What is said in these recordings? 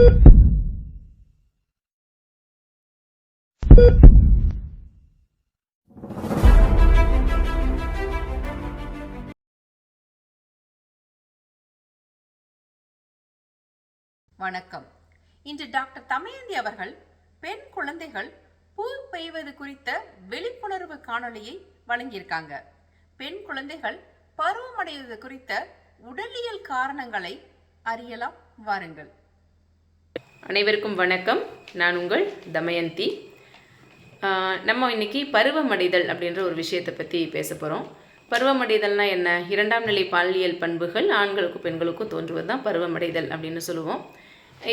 வணக்கம். இன்று டாக்டர் தமயந்தி அவர்கள் பெண் குழந்தைகள் பூ பெய்வது குறித்த விழிப்புணர்வு காணொளியை வழங்கியிருக்காங்க. பெண் குழந்தைகள் பருவமடைவது குறித்த உடலியல் காரணங்களை அறியலாம் வாருங்கள். அனைவருக்கும் வணக்கம். நான் உங்கள் தமயந்தி. நம்ம இன்னைக்கு பருவமடைதல் அப்படின்ற ஒரு விஷயத்தை பற்றி பேச போகிறோம் பருவமடைதல்னா என்ன? இரண்டாம் நிலை பாலியல் பண்புகள் ஆண்களுக்கும் பெண்களுக்கும் தோன்றுவது தான் பருவமடைதல் அப்படின்னு சொல்லுவோம்.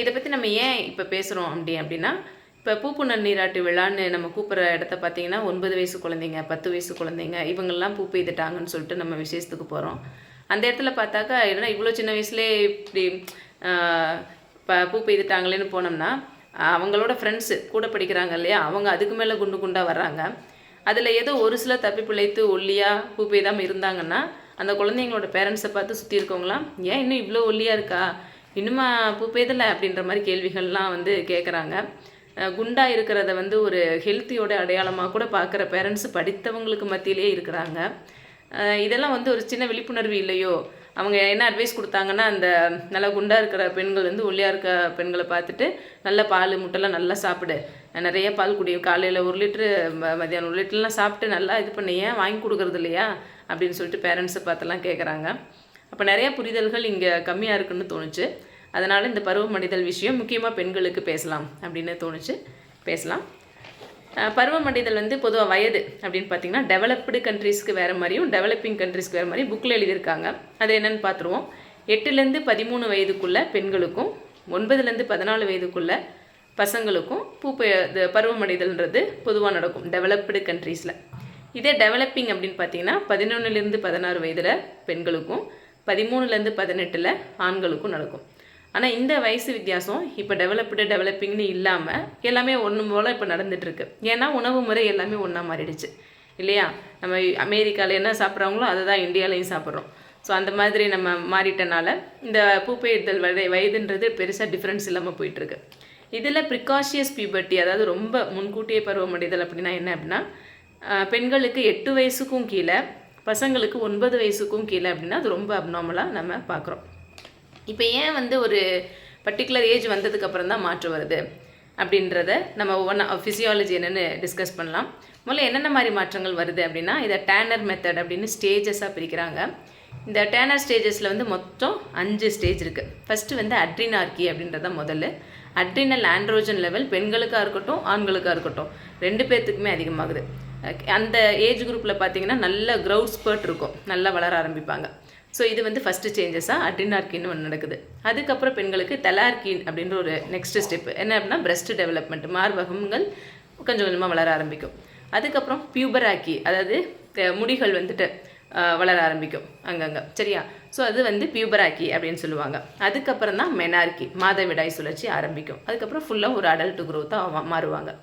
இதை பற்றி நம்ம ஏன் இப்போ பேசுகிறோம் அப்படி அப்படின்னா இப்போ பூப்புணர் நீராட்டு விழான்னு நம்ம கூப்பிட்ற இடத்த பார்த்தீங்கன்னா ஒன்பது வயசு குழந்தைங்க பத்து வயசு குழந்தைங்க இவங்கெல்லாம் பூ பெய்துட்டாங்கன்னு சொல்லிட்டு நம்ம விசேஷத்துக்கு போகிறோம் அந்த இடத்துல பார்த்தாக்கா என்ன இவ்வளோ சின்ன வயசுலேயே இப்படி இப்போ பூ பெய்துட்டாங்களேன்னு போனோம்னா அவங்களோட ஃப்ரெண்ட்ஸு கூட படிக்கிறாங்க இல்லையா? அவங்க அதுக்கு மேலே குண்டு குண்டாக வர்றாங்க. அதில் ஏதோ ஒரு சில தப்பி பிழைத்து ஒல்லியாக பூ பெய்தாமல் இருந்தாங்கன்னா அந்த குழந்தைங்களோட பேரண்ட்ஸை பார்த்து சுற்றி இருக்கவங்களாம் ஏன் இன்னும் இவ்வளோ ஒல்லியாக இருக்கா? இன்னுமா பூ பெய்தலை? அப்படின்ற மாதிரி கேள்விகள்லாம் வந்து கேட்குறாங்க குண்டாக இருக்கிறத வந்து ஒரு ஹெல்த்தியோட அடையாளமாக கூட பார்க்குற பேரண்ட்ஸ் படித்தவங்களுக்கு மத்தியிலே இருக்கிறாங்க. இதெல்லாம் வந்து ஒரு சின்ன விழிப்புணர்வு இல்லையோ? அவங்க என்ன அட்வைஸ் கொடுத்தாங்கன்னா அந்த நல்லா குண்டாக இருக்கிற பெண்கள் வந்து ஒல்லியாக இருக்க பெண்களை பார்த்துட்டு நல்ல பால் முட்டைலாம் நல்லா சாப்பிடு. நிறைய பால் குடி. காலையில் ஒரு லிட்ரு மதியானம் மத்தியானம் ஒரு லிட்டர்லாம் சாப்பிட்டு நல்லா இது பண்ணி. ஏன் வாங்கி கொடுக்குறது இல்லையா? அப்படின்னு சொல்லிட்டு பேரண்ட்ஸை பார்த்தெல்லாம் கேட்குறாங்க அப்போ நிறைய புரிதல்கள் இங்கே கம்மியாக இருக்குன்னு தோணுச்சு. அதனால் இந்த பருவ மனிதல் விஷயம் முக்கியமாக பெண்களுக்கு பேசலாம் அப்படின்னு தோணுச்சு. பேசலாம். பருவமடைதல் வந்து பொதுவாக வயது அப்படின்னு பார்த்தீங்கன்னா டெவலப்டு கண்ட்ரீஸ்க்கு வேறு மாதிரியும் டெவலப்பிங் கண்ட்ரீஸ்க்கு வேறு மாதிரியும் புக்கில் எழுதியிருக்காங்க. அது என்னென்னு பார்த்துருவோம் எட்டுலேருந்து பதிமூணு வயதுக்குள்ள பெண்களுக்கும் ஒன்பதுலேருந்து பதினாலு வயதுக்குள்ள பசங்களுக்கும் பூ இது பருவமடைதல்ன்றது பொதுவாக நடக்கும் டெவலப்டு கண்ட்ரீஸில் இதே டெவலப்பிங் அப்படின்னு பார்த்தீங்கன்னா பதினொன்றுலேருந்து பதினாறு வயதில் பெண்களுக்கும் பதிமூணுலேருந்து பதினெட்டில் ஆண்களுக்கும் நடக்கும். ஆனால் இந்த வயசு வித்தியாசம் இப்போ டெவலப்டு டெவலப்பிங்னு இல்லாமல் எல்லாமே ஒன்று போல் இப்போ நடந்துட்டுருக்கு. ஏன்னா உணவு முறை எல்லாமே ஒன்றா மாறிடுச்சு. இல்லையா? நம்ம அமெரிக்காவில் என்ன சாப்பிட்றாங்களோ அதை தான் இந்தியாவிலையும் சாப்பிட்றோம். ஸோ அந்த மாதிரி நம்ம மாறிட்டனால இந்த பூப்பெய்தல் வயது வயதுன்றது பெருசாக டிஃப்ரென்ஸ் இல்லாமல் போயிட்டுருக்கு. இதில் ப்ரிகாஷியஸ் பியூபர்ட்டி அதாவது ரொம்ப முன்கூட்டியே பருவமடைதல் அப்படின்னா என்ன அப்படின்னா பெண்களுக்கு எட்டு வயசுக்கும் கீழே பசங்களுக்கு ஒன்பது வயசுக்கும் கீழே அப்படின்னா அது ரொம்ப அப்நார்மலாக நம்ம பார்க்குறோம் இப்போ ஏன் வந்து ஒரு பர்டிகுலர் ஏஜ் வந்ததுக்கப்புறம் தான் மாற்றம் வருது? அப்படின்றத நம்ம ஒவ்வொன்றா ஃபிசியாலஜி என்னென்னு டிஸ்கஸ் பண்ணலாம். முதல்ல என்னென்ன மாதிரி மாற்றங்கள் வருது அப்படின்னா இதை டேனர் மெத்தட் அப்படின்னு ஸ்டேஜஸாக பிரிக்கிறாங்க. இந்த டேனர் ஸ்டேஜஸில் வந்து மொத்தம் அஞ்சு ஸ்டேஜ் இருக்குது ஃபஸ்ட்டு வந்து அட்ரினார்கி அப்படின்றத முதல்ல. அட்ரினல் ஆண்ட்ரோஜன் லெவல் பெண்களுக்காக இருக்கட்டும் ஆண்களுக்காக இருக்கட்டும். ரெண்டு பேர்த்துக்குமே அதிகமாகுது. அந்த ஏஜ் குரூப்பில் பார்த்தீங்கன்னா நல்ல க்ரௌட் ஸ்பர்ட் இருக்கும். நல்லா வளர ஆரம்பிப்பாங்க. ஸோ இது வந்து ஃபஸ்ட்டு சேஞ்சஸாக அட்ரினார்கின்னு ஒன்று நடக்குது. அதுக்கப்புறம் பெண்களுக்கு தலார்கின் அப்படின்ற ஒரு நெக்ஸ்ட் ஸ்டெப் என்ன அப்படின்னா பிரஸ்ட் டெவலப்மெண்ட் மார்பகங்கள் கொஞ்சம் கொஞ்சமாக வளர ஆரம்பிக்கும். அதுக்கப்புறம் பியூபராக்கி அதாவது முடிகள் வந்துட்டு வளர ஆரம்பிக்கும் அங்கங்கே. சரியா? ஸோ அது வந்து பியூபராக்கி அப்படின்னு சொல்லுவாங்க. அதுக்கப்புறம் தான் மெனார்கி மாதவிடாய் சுழற்சி ஆரம்பிக்கும். அதுக்கப்புறம் ஃபுல்லாக ஒரு அடல்ட் குரோத்தாக மாறுவாங்க.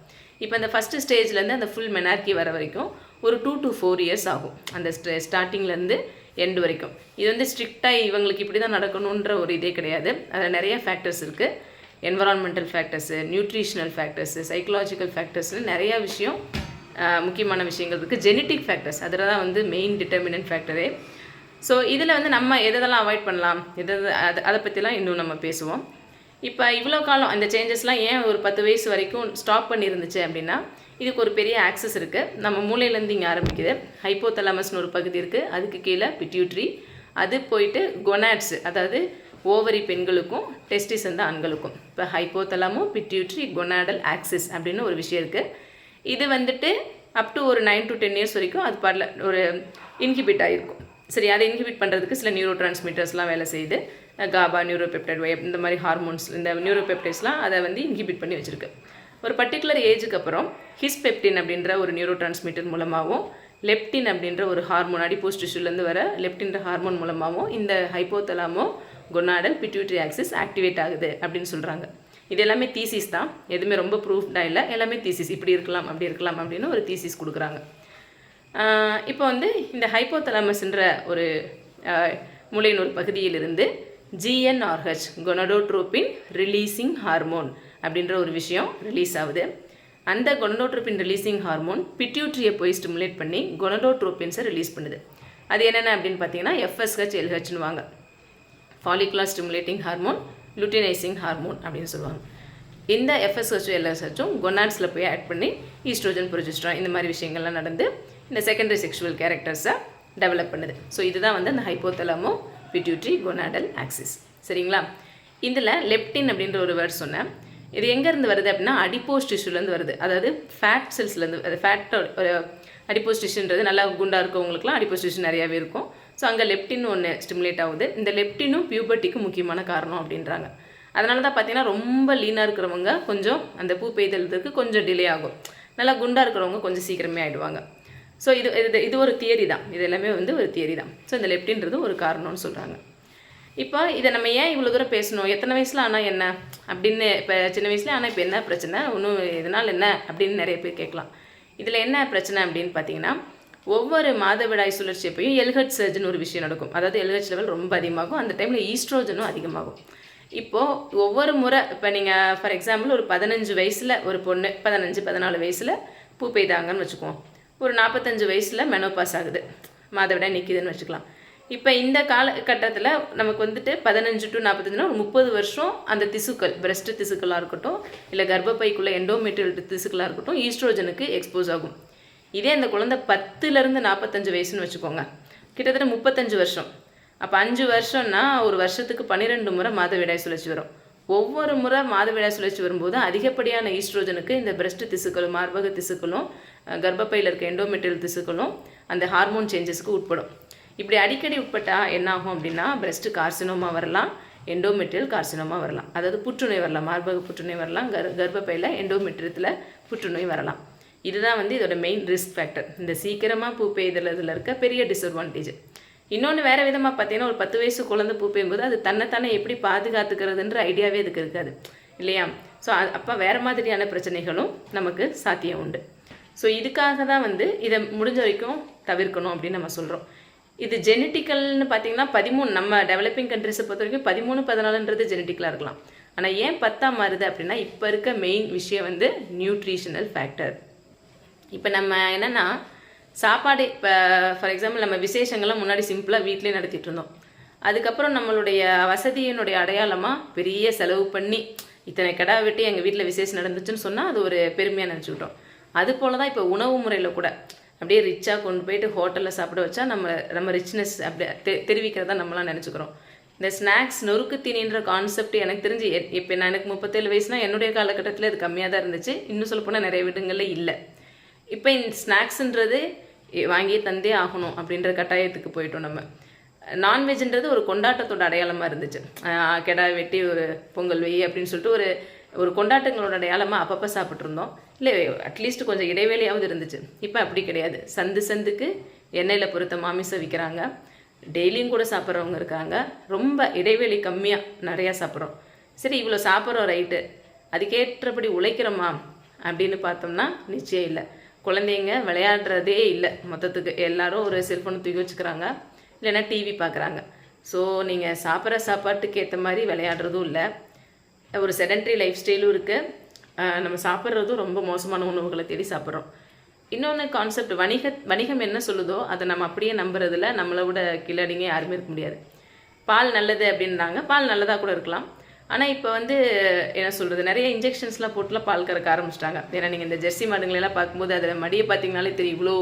இப்போ இந்த ஃபஸ்ட்டு ஸ்டேஜ்லேருந்து அந்த ஃபுல் மெனார்கி வர வரைக்கும் ஒரு டூ டு ஃபோர் இயர்ஸ் ஆகும். அந்த ஸ்டார்டிங்லேருந்து எண்டு வரைக்கும். இது வந்து ஸ்ட்ரிக்டாக இவங்களுக்கு இப்படி தான் நடக்கணுன்ற ஒரு இதே கிடையாது. அதில் நிறைய ஃபேக்டர்ஸ் இருக்குது environmental factors nutritional factors psychological ஃபேக்டர்ஸ்னு நிறையா விஷயம் முக்கியமான விஷயங்கள் இருக்குது ஜெனட்டிக் ஃபேக்டர்ஸ் அதில் தான் வந்து மெயின் டிட்டர்மினன்ட் ஃபேக்டரே ஸோ இதில் வந்து நம்ம எதெல்லாம் அவாய்ட் பண்ணலாம்? எதை அதை அதை பற்றிலாம் இன்னும் நம்ம பேசுவோம். இப்போ இவ்வளோ காலம் அந்த சேஞ்சஸ்லாம் ஏன் ஒரு பத்து வயசு வரைக்கும் ஸ்டாப் பண்ணியிருந்துச்சு அப்படின்னா இதுக்கு ஒரு பெரிய ஆக்சஸ் இருக்குது நம்ம மூளையிலேருந்து இங்கே ஆரம்பிக்குது. ஹைப்போதலாமஸ்னு ஒரு பகுதி இருக்குது அதுக்கு கீழே பிட்யூட்ரி அது போயிட்டு கொனாட்ஸ் அதாவது ஓவரி பெண்களுக்கும் டெஸ்டிஸ் வந்து ஆண்களுக்கும். இப்போ ஹைப்போதலாமோ பிட்யூட்ரி கொனாடல் ஆக்சிஸ் அப்படின்னு ஒரு விஷயம் இருக்குது இது வந்துட்டு அப் டு ஒரு நைன் டு டென் இயர்ஸ் வரைக்கும் அது பாடல ஒரு இன்ஹிபிட் ஆகிருக்கும் சரி அதை இன்ஹிபிட் பண்ணுறதுக்கு சில நியூரோ டிரான்ஸ்மிட்டர்ஸ்லாம் வேலை செய்யுது. காபா நியூரோபெப்டைட் வை இந்த மாதிரி ஹார்மோன்ஸ் இந்த நியூரோபெப்டைட்ஸ்லாம் அதை வந்து இன்ஹிபிட் பண்ணி வச்சுருக்கு. ஒரு பர்டிகுலர் ஏஜுக்கு அப்புறம் ஹிஸ்பெப்டின் அப்படின்ற ஒரு நியூரோ டிரான்ஸ்மிட்டர் மூலமாகவும் லெப்டின் அப்படின்ற ஒரு ஹார்மோன் அடிப்போஸ் டிஷ்யூலேருந்து வர லெப்டின்ற ஹார்மோன் மூலமாகவும் இந்த hypothalamo gonadal pituitary axis activate ஆகுது அப்படின்னு சொல்கிறாங்க இது எல்லாமே தீசிஸ் தான். எதுவுமே ரொம்ப ப்ரூஃப்டாக இல்லை. எல்லாமே தீசிஸ் இப்படி இருக்கலாம் அப்படி இருக்கலாம் அப்படின்னு ஒரு தீசிஸ் கொடுக்குறாங்க. இப்போ வந்து இந்த ஹைப்போதலாமஸ்ன்ற ஒரு மூளையின் ஒரு பகுதியிலிருந்து ஜிஎன்ஆர்ஹெச் கொனடோட்ரோபின் ரிலீசிங் ஹார்மோன் அப்படின்ற ஒரு விஷயம் ரிலீஸ் ஆகுது. அந்த கொனடோட்ரோபின் ரிலீசிங் ஹார்மோன் பிட்யூட்ரியை போய் ஸ்டிமுலேட் பண்ணி கொனடோட்ரோபின்ஸை ரிலீஸ் பண்ணுது. அது என்னென்ன அப்படின்னு பார்த்தீங்கன்னா எஃப்எஸ்ஹெச் எல்ஹெச்னு வாங்க. Follicular stimulating hormone luteinizing hormone அப்படின்னு சொல்லுவாங்க. இந்த எஃப்எஸ்ஹெச் எல்எஸ்ஹெச்சும் கொனாட்ஸில் போய் ஆட் பண்ணி ஈஸ்ட்ரோஜன் ப்ரொஜெஸ்ட்ரான் இந்த மாதிரி விஷயங்கள்லாம் நடந்து இந்த செகண்டரி செக்ஷுவல் கேரக்டர்ஸை டெவலப் பண்ணுது. ஸோ இதுதான் வந்து அந்த ஹைப்போதலமோ பிட்யூட்ரி கொனாடல் ஆக்சிஸ் சரிங்களா? இதில் லெப்டின் அப்படின்ற ஒரு வேர்ட் சொன்னேன். இது எங்கேருந்து வருது அப்படின்னா அடிப்போஸ் டிஷ்யூலேருந்து வருது. அதாவது ஃபேட் செல்ஸ்லேருந்து அது ஃபேட்டோட அடிப்போஸ் டிஷ்யூன்றது நல்லா குண்டாக இருக்கவங்களுக்குலாம் அடிப்போஸ் டிஷ்யூ நிறையாவே இருக்கும். ஸோ அங்கே லெப்டின் ஒன்று ஸ்டிமுலேட் ஆகுது. இந்த லெப்டினும் பியூபர்ட்டிக்கு முக்கியமான காரணம் அப்படின்றாங்க. அதனால தான் பார்த்தீங்கன்னா ரொம்ப லீனாக இருக்கிறவங்க கொஞ்சம் அந்த பூ பெய்தலுக்கு கொஞ்சம் டிலே ஆகும். நல்லா குண்டாக இருக்கிறவங்க கொஞ்சம் சீக்கிரமே ஆகிடுவாங்க ஸோ இது இது இது ஒரு தியரி தான். இது எல்லாமே வந்து ஒரு தியரி தான். ஸோ இந்த லெப்டின்றது ஒரு காரணம்னு சொல்கிறாங்க இப்போ இதை நம்ம ஏன் இவ்வளோ தூரம் பேசணும்? எத்தனை வயசில் ஆனால் என்ன? அப்படின்னு இப்போ சின்ன வயசுல ஆனால் இப்போ என்ன பிரச்சனை? ஒன்றும் இதனால் என்ன? அப்படின்னு நிறைய பேர் கேட்கலாம். இதில் என்ன பிரச்சனை அப்படின்னு பார்த்தீங்கன்னா ஒவ்வொரு மாதவிடாய் சுழற்சி அப்பையும் எல்ஹெச் சர்ஜன் ஒரு விஷயம் நடக்கும். அதாவது எல்ஹெச் லெவல் ரொம்ப அதிகமாகும். அந்த டைமில் ஈஸ்ட்ரோஜனும் அதிகமாகும். இப்போது ஒவ்வொரு முறை இப்போ நீங்கள் ஃபார் எக்ஸாம்பிள் ஒரு பதினஞ்சு வயசில் ஒரு பொண்ணு பதினஞ்சு பதினாலு வயசில் பூ பெய்தாங்கன்னு வச்சுக்குவோம் ஒரு நாற்பத்தஞ்சு வயசில் மெனோபாஸ் ஆகுது. மாதவிடாய் நிற்கிதுன்னு வச்சுக்கலாம். இப்போ இந்த காலகட்டத்தில் நமக்கு வந்துட்டு பதினஞ்சு டு நாற்பத்தஞ்சுனா ஒரு முப்பது வருஷம் அந்த திசுக்கள் பிரஸ்ட் திசுக்களாக இருக்கட்டும் இல்லை கர்ப்பப்பைக்குள்ளே எண்டோமெட்ரியல் திசுக்களாக இருக்கட்டும் ஈஸ்ட்ரோஜனுக்கு எக்ஸ்போஸ் ஆகும். இதே அந்த குழந்தை பத்துலேருந்து நாற்பத்தஞ்சு வயசுன்னு வச்சுக்கோங்க. கிட்டத்தட்ட முப்பத்தஞ்சு வருஷம். அப்போ அஞ்சு வருஷம்னா ஒரு வருஷத்துக்கு பன்னிரெண்டு முறை மாதவிடாய் சுழற்சி வரும். ஒவ்வொரு முறை மாதவிடாய் சுழற்சி வரும்போது அதிகப்படியான ஈஸ்ட்ரோஜனுக்கு இந்த பிரஸ்ட் திசுக்களும் மார்பக திசுக்களும் கர்ப்பப்பையில் இருக்க எண்டோமெட்ரியல் திசுக்களும் அந்த ஹார்மோன் சேஞ்சஸ்க்கு உட்படும். இப்படி அடிக்கடி உட்பட்டால் என்ன ஆகும் அப்படின்னா பிரஸ்ட் கார்சினோமா வரலாம் எண்டோமெட்ரியல் கார்சினோமா வரலாம். அதாவது புற்றுநோய் வரலாம் மார்பக புற்றுநோய் வரலாம் கர் கர்ப்பப்பையில் எண்டோமெட்ரியத்தில் புற்றுநோய் வரலாம். இதுதான் வந்து இதோட மெயின் ரிஸ்க் ஃபேக்டர் இந்த சீக்கிரமாக பூ பெய்தல் இதில் இருக்க பெரிய டிஸ்அட்வான்டேஜ் இன்னொன்று வேறு விதமாக பார்த்தீங்கன்னா ஒரு பத்து வயசு குழந்தை பூ பெய்யும்போது அது தன்னைத்தானே எப்படி பாதுகாத்துக்கிறதுன்ற ஐடியாவே இதுக்கு இருக்காது. இல்லையா? ஸோ அப்போ வேறு மாதிரியான பிரச்சனைகளும் நமக்கு சாத்தியம் உண்டு. ஸோ இதுக்காக தான் வந்து இதை முடிஞ்ச வரைக்கும் தவிர்க்கணும் அப்படின்னு நம்ம சொல்கிறோம் இது ஜெனட்டிக்கல்னு பார்த்தீங்கன்னா பதிமூணு நம்ம டெவலப்பிங் கண்ட்ரிஸை பொறுத்த வரைக்கும் பதிமூணு பதினாலுன்றது ஜெனட்டிக்கலாக இருக்கலாம். ஆனால் ஏன் பத்தா மாறுது அப்படின்னா இப்போ இருக்க மெயின் விஷயம் வந்து நியூட்ரிஷனல் ஃபேக்டர் இப்போ நம்ம என்னென்னா சாப்பாடு இப்போ ஃபார் எக்ஸாம்பிள் நம்ம விசேஷங்கள்லாம் முன்னாடி சிம்பிளாக வீட்டிலே நடத்திட்டு இருந்தோம். அதுக்கப்புறம் நம்மளுடைய வசதியினுடைய அடையாளமாக பெரிய செலவு பண்ணி இத்தனை கடா வெட்டி எங்கள் வீட்டில் விசேஷம் நடந்துச்சுன்னு சொன்னால் அது ஒரு பெருமையாக நினச்சிக்கிட்டோம். அது போல தான் இப்போ உணவு முறையில் கூட. அப்படியே ரிச்சாக கொண்டு போயிட்டு ஹோட்டலில் சாப்பிட வச்சா நம்ம நம்ம ரிச்னஸ் அப்படி தெ தெரிவிக்கிறதா நம்மளாம் நினச்சிக்கிறோம். இந்த ஸ்நாக்ஸ் நொறுக்கு தீனின்ற கான்செப்ட் எனக்கு தெரிஞ்சு இப்போ நான் எனக்கு முப்பத்தேழு வயசுனா என்னுடைய காலகட்டத்தில் இது கம்மியாக தான் இருந்துச்சு. இன்னும் சொல்லப்போனால் நிறைய வீடுங்களில் இல்லை. இப்போ இந்த ஸ்நாக்ஸுன்றது வாங்கி தந்தே ஆகணும் அப்படின்ற கட்டாயத்துக்கு போயிட்டோம் நம்ம. நான்வெஜ்ன்றது ஒரு கொண்டாட்டத்தோட அடையாளமாக இருந்துச்சு. கெடா வெட்டி ஒரு பொங்கல் வெய் அப்படின்னு சொல்லிட்டு ஒரு ஒரு கொண்டாட்டங்களோட அடையாளமாக அப்பப்போ சாப்பிட்ருந்தோம் இல்லை அட்லீஸ்ட் கொஞ்சம் இடைவேளையாவது இருந்துச்சு. இப்போ அப்படி கிடையாது. சந்து சந்துக்கு எண்ணெயில் பொறுத்த மாமிசம் விற்கிறாங்க. டெய்லியும் கூட சாப்பிட்றவங்க இருக்காங்க. ரொம்ப இடைவெளி கம்மியாக நிறையா சாப்பிட்றோம். சரி இவ்வளோ சாப்பிட்றோம் ரைட்டு. அதுக்கேற்றபடி உழைக்கிறோமா அப்படின்னு பார்த்தோம்னா நிச்சயம் இல்லை. குழந்தைங்க விளையாடுறதே இல்லை. மொத்தத்துக்கு எல்லாரும் ஒரு செல்ஃபோனை தூக்கி வச்சுக்கிறாங்க. இல்லைன்னா டிவி பார்க்குறாங்க. ஸோ நீங்கள் சாப்பிட்ற சாப்பாட்டுக்கு ஏற்ற மாதிரி விளையாடுறதும் இல்லை. ஒரு செடன்ட்ரி லைஃப் ஸ்டைலும் இருக்குது நம்ம சாப்பிட்றதும் ரொம்ப மோசமான உணவுகளை தேடி சாப்பிட்றோம். இன்னொன்று கான்செப்ட் வணிக வணிகம் என்ன சொல்லுதோ அதை நம்ம அப்படியே நம்புறதுல நம்மளை விட கிளடிங்க யாருமே இருக்க முடியாது. பால் நல்லது அப்படின்றாங்க. பால் நல்லதாக கூட இருக்கலாம். ஆனால் இப்போ வந்து என்ன சொல்கிறது நிறைய இன்ஜெக்ஷன்ஸ்லாம் போட்டுலாம் பால் கறக்க ஆரம்பிச்சிட்டாங்க. ஏன்னா நீங்கள் இந்த ஜெர்சி மாடுங்களெல்லாம் பார்க்கும்போது அதில் மடியை பார்த்தீங்கனாலே தெரியும். இவ்வளோ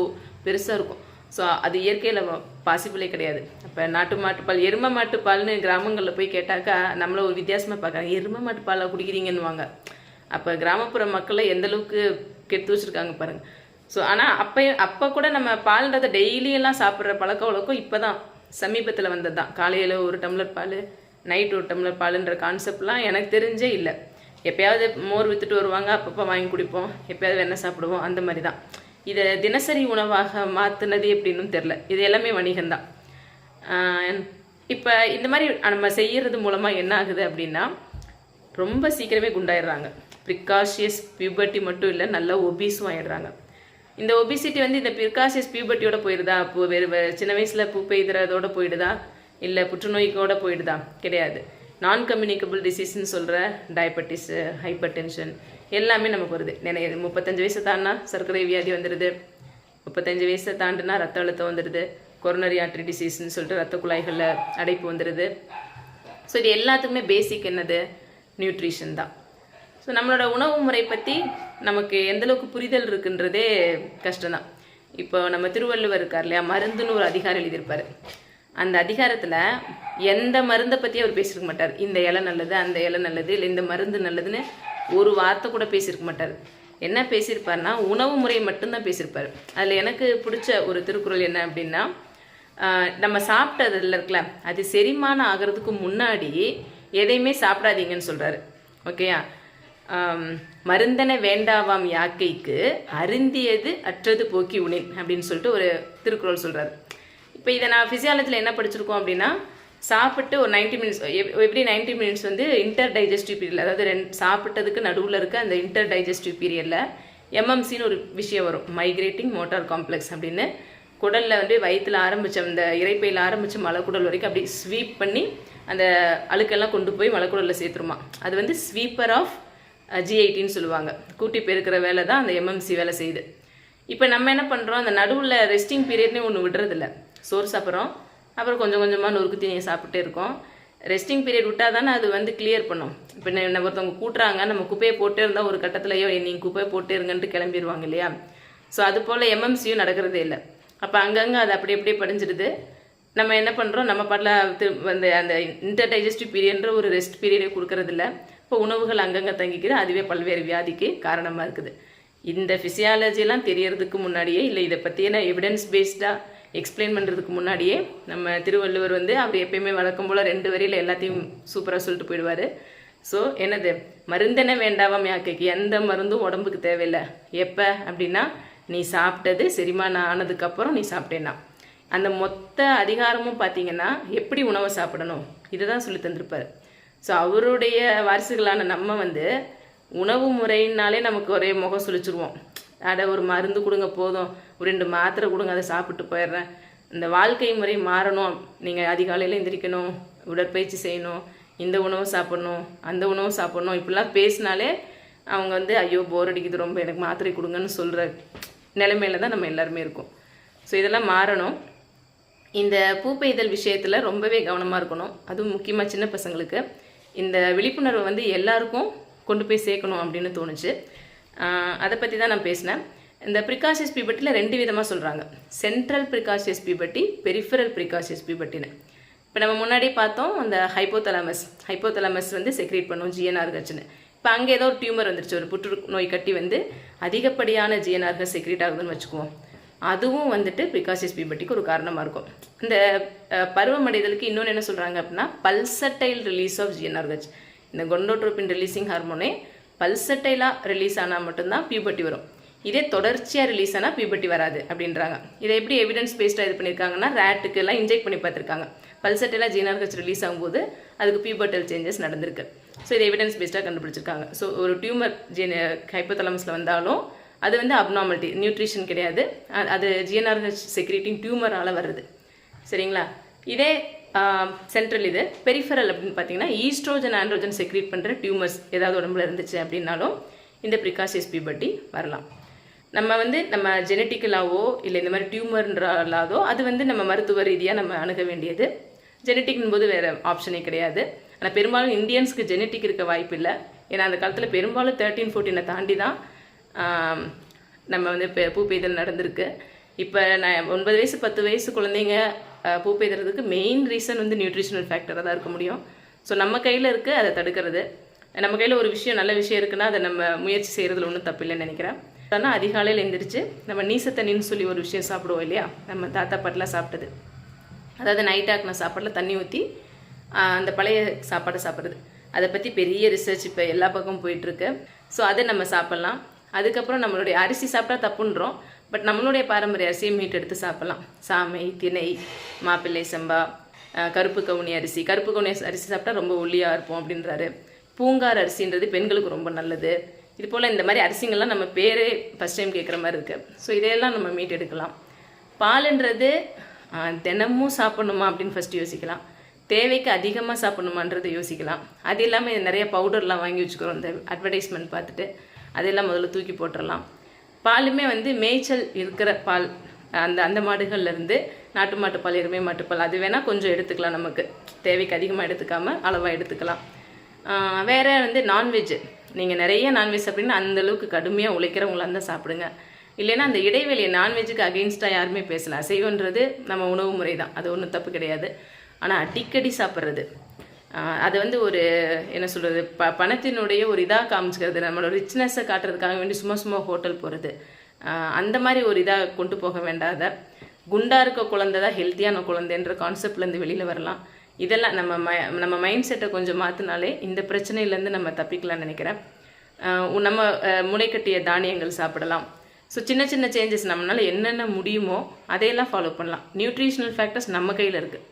பெருசாக இருக்கும். ஸோ அது இயற்கையில் பாசிபிளே கிடையாது. இப்போ நாட்டு மாட்டுப்பால் எருமை மாட்டுப்பால்னு கிராமங்களில் போய் கேட்டாக்கா நம்மள ஒரு வித்தியாசமாக பார்க்குறாங்க எருமை மாட்டுப்பாலை குடிக்கிறீங்கன்னுவாங்க. அப்போ கிராமப்புற மக்களை எந்த அளவுக்கு கெடுத்து வச்சுருக்காங்க பாருங்கள் ஸோ ஆனால் அப்போ அப்போ கூட நம்ம பால்ன்றதை டெய்லியெல்லாம் சாப்பிட்ற பழக்க வழக்கம் இப்போ தான் சமீபத்தில் வந்தது தான் காலையில் ஒரு டம்ளர் பால் நைட் ஒரு டம்ளர் பாலுன்ற கான்செப்ட்லாம் எனக்கு தெரிஞ்சே இல்லை. எப்பயாவது மோர் வித்துட்டு வருவாங்க அப்பப்போ வாங்கி குடிப்போம். எப்பயாவது வெண்ணெய் சாப்பிடுவோம் அந்த மாதிரி தான் இதை தினசரி உணவாக மாற்றினது எப்படின்னு தெரில இது எல்லாமே வணிகம்தான். இப்போ இந்த மாதிரி நம்ம செய்கிறது மூலமாக என்ன ஆகுது அப்படின்னா ரொம்ப சீக்கிரமே குண்டாயிடுறாங்க. ப்ரிகாஷியஸ் பியூபர்ட்டி மட்டும் இல்லை நல்லா ஒபீஸும் ஆயிடுறாங்க. இந்த ஒபிசிட்டி வந்து இந்த பிரிகாஷியஸ் பியூபர்ட்டியோட போயிடுதா? இப்போ வேறு சின்ன வயசில் பூ பெய்துறதோட போயிடுதா? இல்லை புற்றுநோய்க்கோட போயிடுதா? கிடையாது. நான் கம்யூனிகபிள் டிசீஸ்னு சொல்கிற டயபெட்டிஸு ஹைப்பர் டென்ஷன் எல்லாமே நமக்கு வருது. நிறைய முப்பத்தஞ்சு வயசு தாண்டினா சர்க்கரை வியாதி வந்துடுது முப்பத்தஞ்சு வயசை தாண்டினா ரத்த அழுத்தம் வந்துடுது கொரோனரி ஆர்ட்ரி டிசீஸ்னு சொல்லிட்டு ரத்த குழாய்களில் அடைப்பு வந்துடுது ஸோ இது எல்லாத்துக்குமே பேசிக் என்னது? நியூட்ரிஷன் தான். ஸோ நம்மளோட உணவு முறை பற்றி நமக்கு எந்த அளவுக்கு புரிதல் இருக்குன்றதே கஷ்டம்தான் இப்போ நம்ம திருவள்ளுவர் இருக்கார் இல்லையா? மருந்துன்னு ஒரு அதிகாரம் எழுதியிருப்பார். அந்த அதிகாரத்தில் எந்த மருந்தை பற்றி அவர் பேசியிருக்க மாட்டார். இந்த இலை நல்லது அந்த இலை நல்லது இல்லை இந்த மருந்து நல்லதுன்னு ஒரு வார்த்தை கூட பேசியிருக்க மாட்டார். என்ன பேசியிருப்பார்னா உணவு முறை மட்டும்தான் பேசியிருப்பார். அதில் எனக்கு பிடிச்ச ஒரு திருக்குறள் என்ன அப்படின்னா நம்ம சாப்பிட்டதுல இருக்கல அது செரிமானம் ஆகிறதுக்கு முன்னாடி எதையுமே சாப்பிடாதீங்கன்னு சொல்கிறாரு ஓகேயா? மருந்தன வேண்டாவாம் யாக்கைக்கு அருந்தியது அற்றது போக்கி உணின் அப்படின்னு சொல்லிட்டு ஒரு திருக்குறள் சொல்கிறாரு இப்போ இதை நான் ஃபிசியாலஜியில் என்ன படிச்சிருக்கோம் அப்படின்னா சாப்பிட்டு ஒரு 90 மினிட்ஸ் எவ்ரி 90 மினிட்ஸ் வந்து இன்டர் டைஜஸ்டிவ் பீரியட் அதாவது ரெண்டு சாப்பிட்டதுக்கு நடுவில் இருக்க அந்த இன்டர் டைஜஸ்டிவ் பீரியடில் எம்எம்சின்னு ஒரு விஷயம் வரும். மைக்ரேட்டிங் மோட்டார் காம்ப்ளெக்ஸ் அப்படின்னு. குடலில் வந்து வயிற்றுல ஆரம்பித்த அந்த இறைப்பையில் ஆரம்பித்து மலைக்குடல் வரைக்கும் அப்படி ஸ்வீப் பண்ணி அந்த அழுக்கெல்லாம் கொண்டு போய் மலைக்குடலில் சேர்த்துருமா. அது வந்து ஸ்வீப்பர் ஆஃப் ஜிஐடின்னு சொல்லுவாங்க. கூட்டி பெருக்கிற வேலை தான் அந்த எம்எம்சி வேலை செய்யுது. இப்போ நம்ம என்ன பண்ணுறோம் அந்த நடுவில் ரெஸ்டிங் பீரியட்னே ஒன்று விடுறதில்ல. சோறு சாப்பிட்றோம். அப்புறம் கொஞ்சம் கொஞ்சமாக நொறுக்கு தீனியை சாப்பிட்டே இருக்கோம். ரெஸ்டிங் பீரியட் விட்டால் தானே அது வந்து கிளியர் பண்ணும். இப்போ என்ன ஒருத்தவங்க கூட்டுறாங்க நம்ம குப்பையை போட்டே இருந்தால் ஒரு கட்டத்துலையோ நீங்கள் குப்பையை போட்டே இருங்கன்ட்டு கிளம்பிடுவாங்க இல்லையா? ஸோ அது போல் எம்எம்சியும் நடக்கிறதே இல்லை. அப்போ அங்கங்கே அது அப்படி அப்படியே படிஞ்சிடுது நம்ம என்ன பண்ணுறோம் நம்ம பாட்டில் அந்த அந்த இன்டர் டைஜஸ்டிவ் பீரியட்ன்ற ஒரு ரெஸ்ட் பீரியடே கொடுக்கறதில்ல இப்போ உணவுகள் அங்கங்கே தங்கிக்கிது. அதுவே பல்வேறு வியாதிக்கு காரணமாக இருக்குது. இந்த ஃபிசியாலஜிலாம் தெரியறதுக்கு முன்னாடியே இல்லை இதை பற்றின எவிடன்ஸ் பேஸ்டாக எக்ஸ்பிளைன் பண்ணுறதுக்கு முன்னாடியே நம்ம திருவள்ளுவர் வந்து அவர் எப்பயுமே வழக்கம் போல் ரெண்டு வரியில் எல்லாத்தையும் சூப்பராக சொல்லிட்டு போயிடுவார். ஸோ என்னது? மருந்தென வேண்டாவாம் யாக்கைக்கு. எந்த மருந்தும் உடம்புக்கு தேவையில்லை. எப்போ அப்படின்னா நீ சாப்பிட்டது செரிமானம் ஆனதுக்கப்புறம் நீ சாப்பிட்டேன்னா. அந்த மொத்த அதிகாரமும் பார்த்தீங்கன்னா எப்படி உணவை சாப்பிடணும்? இதை தான் சொல்லி தந்திருப்பார். ஸோ அவருடைய வாரிசுகளான நம்ம வந்து உணவு முறைனாலே நமக்கு ஒரே முகம் சுழிச்சிருவோம். அதை ஒரு மருந்து கொடுங்க போதும். ஒரு ரெண்டு மாத்திரை கொடுங்க அதை சாப்பிட்டு போயிடுறேன். இந்த வாழ்க்கை முறை மாறணும். நீங்கள் அதிகாலையில் எந்திரிக்கணும் உடற்பயிற்சி செய்யணும் இந்த உணவு சாப்பிடணும் அந்த உணவு சாப்பிடணும். இப்படிலாம் பேசினாலே அவங்க வந்து ஐயோ போர் அடிக்குது ரொம்ப எனக்கு மாத்திரை கொடுங்கன்னு சொல்கிற நிலைமையில தான் நம்ம எல்லாருமே இருக்கோம். ஸோ இதெல்லாம் மாறணும். இந்த பூ பெய்தல் விஷயத்தில் ரொம்பவே கவனமாக இருக்கணும். அதுவும் முக்கியமாக சின்ன பசங்களுக்கு. இந்த விழிப்புணர்வை வந்து எல்லாருக்கும் கொண்டு போய் சேர்க்கணும் அப்படின்னு தோணுச்சு. அதை பற்றி தான் நான் பேசினேன். இந்த ப்ரிகாஷியஸ் பிபட்டியில் ரெண்டு விதமாக சொல்கிறாங்க central precocious puberty peripheral precocious பிபட்டின்னு இப்போ நம்ம முன்னாடி பார்த்தோம் அந்த ஹைப்போதலாமஸ் ஹைப்போதலாமஸ் வந்து செக்ரேட் பண்ணும் ஜிஎன்ஆர்ஹெச்னு இப்போ அங்கே ஏதோ ஒரு டியூமர் வந்துருச்சு ஒரு புற்று நோய் கட்டி வந்து அதிகப்படியான ஜிஎன்ஆர்ஹெச் செக்ரேட் ஆகுதுன்னு வச்சுக்குவோம். அதுவும் வந்துட்டு ப்ரிகாஷியஸ் பிபட்டிக்கு ஒரு காரணமாக இருக்கும். இந்த பருவமடைதலுக்கு இன்னொன்று என்ன சொல்கிறாங்க அப்படின்னா பல்சட்டைல் ரிலீஸ் ஆஃப் ஜிஎன்ஆர்ஹெச் இந்த கொண்டோட்ரோபின் ரிலீஸிங் ஹார்மோனே பல்சட்டைலாக ரிலீஸ் ஆனால் மட்டும்தான் பியூபட்டி வரும். இதே தொடர்ச்சியாக ரிலீஸ் ஆனால் பியூபர்ட்டி வராது அப்படின்றாங்க. இதை எப்படி எவிடன்ஸ் பேஸ்டாக இது பண்ணியிருக்காங்கன்னா ரேட்டுக்கு எல்லாம் இன்ஜெக்ட் பண்ணி பார்த்துருக்காங்க. பல்சட்டைலாக ஜிஎன்ஆர்ஹெச் ரிலீஸ் ஆகும்போது அதுக்கு பியூபர்டல் சேஞ்சஸ் நடந்திருக்கு. ஸோ இது எவிடன்ஸ் பேஸ்டாக கண்டுபிடிச்சிருக்காங்க. ஸோ ஒரு டியூமர் ஜீன ஹைப்போதலமஸில் வந்தாலும் அது வந்து அப்னார்மலிட்டி நியூட்ரிஷன் கிடையாது. அது ஜிஎன்ஆர்ஹெச் செக்ரேட்டிங் டியூமரால் வருது சரிங்களா? இதே சென்ட்ரல் இது பெரிஃபரல் அப்படின்னு பார்த்தீங்கன்னா ஈஸ்ட்ரோஜன் ஆண்ட்ரோஜன் செக்ரேட் பண்ணுற டியூமர்ஸ் ஏதாவது உடம்புல இருந்துச்சு அப்படின்னாலும் இந்த ப்ரிகாஷியஸ் பியூபர்ட்டி வரலாம். நம்ம வந்து நம்ம ஜெனட்டிக்கலாவோ இல்லை இந்த மாதிரி டியூமர்ன்றாலாதோ அது வந்து நம்ம மருத்துவ ரீதியாக நம்ம அணுக வேண்டியது. ஜெனட்டிக்னும் போது வேறு ஆப்ஷனே கிடையாது. ஆனால் பெரும்பாலும் இந்தியன்ஸ்க்கு ஜெனட்டிக் இருக்க வாய்ப்பு இல்லை. ஏன்னா அந்த காலத்தில் பெரும்பாலும் தேர்ட்டீன் ஃபோர்டீனை தாண்டி தான் நம்ம வந்து இப்போ பூ பெய்தல் நடந்திருக்கு. இப்போ நான் ஒன்பது வயசு பத்து வயசு குழந்தைங்க பூ பெய்துறதுக்கு மெயின் ரீசன் வந்து நியூட்ரிஷனல் ஃபேக்டராக தான் இருக்க முடியும். ஸோ நம்ம கையில் இருக்குது அதை தடுக்கிறது. நம்ம கையில் ஒரு விஷயம் நல்ல விஷயம் இருக்குன்னா அதை நம்ம முயற்சி செய்கிறதுல ஒன்றும் தப்பில்லைன்னு நினைக்கிறேன். ஆனால் அதிகாலையில் எழுந்திரிச்சு நம்ம நீசத்தண்ணின்னு சொல்லி ஒரு விஷயம் சாப்பிடுவோம் இல்லையா? நம்ம தாத்தா பாட்டெலாம் சாப்பிட்டது. அதாவது நைட் ஆக்கின சாப்பாட்டில் தண்ணி ஊற்றி அந்த பழைய சாப்பாடை சாப்பிட்றது. அதை பற்றி பெரிய ரிசர்ச் இப்போ எல்லா பக்கமும் போயிட்டுருக்கு. ஸோ அதை நம்ம சாப்பிட்லாம். அதுக்கப்புறம் நம்மளுடைய அரிசி சாப்பிட்டா தப்புன்றோம். பட் நம்மளுடைய பாரம்பரிய அரிசியை மீட் எடுத்து சாப்பிட்லாம். சாமை திணை மாப்பிள்ளை சம்பா கருப்பு கவுனி அரிசி. கருப்பு கவுனி அரிசி சாப்பிட்டா ரொம்ப ஒல்லியாக இருப்போம் அப்படின்றாரு. பூங்கார் அரிசின்றது பெண்களுக்கு ரொம்ப நல்லது. இது போல் இந்த மாதிரி அரிசிங்கள்லாம் நம்ம பேரே ஃபஸ்ட் டைம் கேட்குற மாதிரி இருக்குது ஸோ இதையெல்லாம் நம்ம மீட் எடுக்கலாம். பாலுன்றது தினமும் சாப்பிடணுமா அப்படின்னு ஃபஸ்ட்டு யோசிக்கலாம். தேவைக்கு அதிகமாக சாப்பிட்ணுமான்றது யோசிக்கலாம். அது இல்லாமல் நிறைய பவுடர்லாம் வாங்கி வச்சுக்கிறோம். இந்த அட்வர்டைஸ்மெண்ட் பார்த்துட்டு அதெல்லாம் முதல்ல தூக்கி போட்டுடலாம் பாலுமே வந்து மேய்ச்சல் இருக்கிற பால். அந்த அந்த மாடுகள்லேருந்து நாட்டு மாட்டு பால் எருமை மாட்டுப்பால் அது வேணால் கொஞ்சம் எடுத்துக்கலாம் நமக்கு. தேவைக்கு அதிகமாக எடுத்துக்காமல் அளவாக எடுத்துக்கலாம். வேறு வந்து நான்வெஜ்ஜு நீங்கள் நிறைய நான்வெஜ் சாப்பிட்டீங்கன்னா அந்த அளவுக்கு கடுமையாக உழைக்கிறவங்களாக இருந்தால் சாப்பிடுங்க. இல்லைன்னா அந்த இடைவெளியை நான்வெஜ்ஜுக்கு அகெயின்ஸ்டாக யாருமே பேசலாம் அசைவன்றது நம்ம உணவு முறை தான். அது ஒன்றும் தப்பு கிடையாது. ஆனால் அடிக்கடி சாப்பிட்றது. அது வந்து ஒரு என்ன சொல்கிறது ப பணத்தினுடைய ஒரு இதாக காமிச்சிக்கிறது. நம்மளோட ரிச்னஸை காட்டுறதுக்காக வேண்டி சும்மா சும்மா ஹோட்டல் போகிறது அந்த மாதிரி ஒரு இதாக கொண்டு போக வேண்டாத குண்டாக இருக்க குழந்தை தான் ஹெல்த்தியான குழந்தைன்ற கான்செப்ட்லேருந்து வெளியில் வரலாம். இதெல்லாம் நம்ம ம நம்ம மைண்ட் செட்டை கொஞ்சம் மாற்றினாலே இந்த பிரச்சனையிலேருந்து நம்ம தப்பிக்கலாம்னு நினைக்கிறேன். நம்ம முளைக்கட்டிய தானியங்கள் சாப்பிடலாம். ஸோ சின்ன சின்ன சேஞ்சஸ் நம்மளால் என்னென்ன முடியுமோ அதையெல்லாம் ஃபாலோ பண்ணலாம். நியூட்ரிஷனல் ஃபேக்டர்ஸ் நம்ம கையில் இருக்குது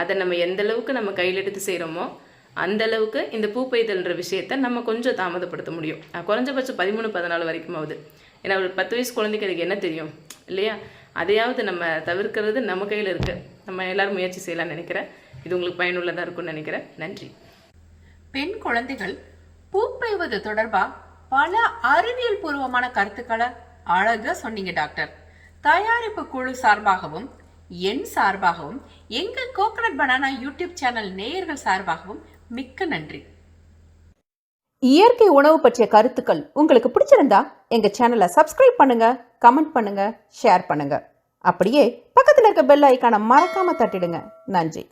அதை நம்ம எந்த அளவுக்கு நம்ம கையில் எடுத்து செய்கிறோமோ அந்த அளவுக்கு இந்த பூ பெய்தல்ன்ற விஷயத்த நம்ம கொஞ்சம் தாமதப்படுத்த முடியும். குறைஞ்சபட்சம் பதிமூணு பதினாலு வரைக்கும் ஆகுது. ஏன்னா ஒரு பத்து வயசு குழந்தைக்கு அதுக்கு என்ன தெரியும்? இல்லையா? அதையாவது நம்ம தவிர்க்கிறது நம்ம கையில் இருக்குது நம்ம எல்லாரும் முயற்சி செய்யலாம்னு நினைக்கிறேன். இது உங்களுக்கு பயனுள்ளதாக இருக்கும்னு நினைக்கிறேன். நன்றி. பெண் குழந்தைகள் பூ பெய்வது தொடர்பா பல அறிவியல் பூர்வமான கருத்துக்களை அழகா சொன்னீங்க டாக்டர். தயாரிப்பு குழு சார்பாகவும் என் சார்பாகவும் எங்க கோகனட் பனானா யூடியூப் சேனல் நேயர்கள் சார்பாகவும் மிக்க நன்றி. இயற்கை உணவு பற்றிய கருத்துக்கள் உங்களுக்கு பிடிச்சிருந்தா எங்க சேனலை சப்ஸ்கிரைப் பண்ணுங்க கமெண்ட் பண்ணுங்க ஷேர் பண்ணுங்க. அப்படியே பக்கத்தில் இருக்க பெல் ஐக்கானை மறக்காம தட்டிடுங்க. நன்றி.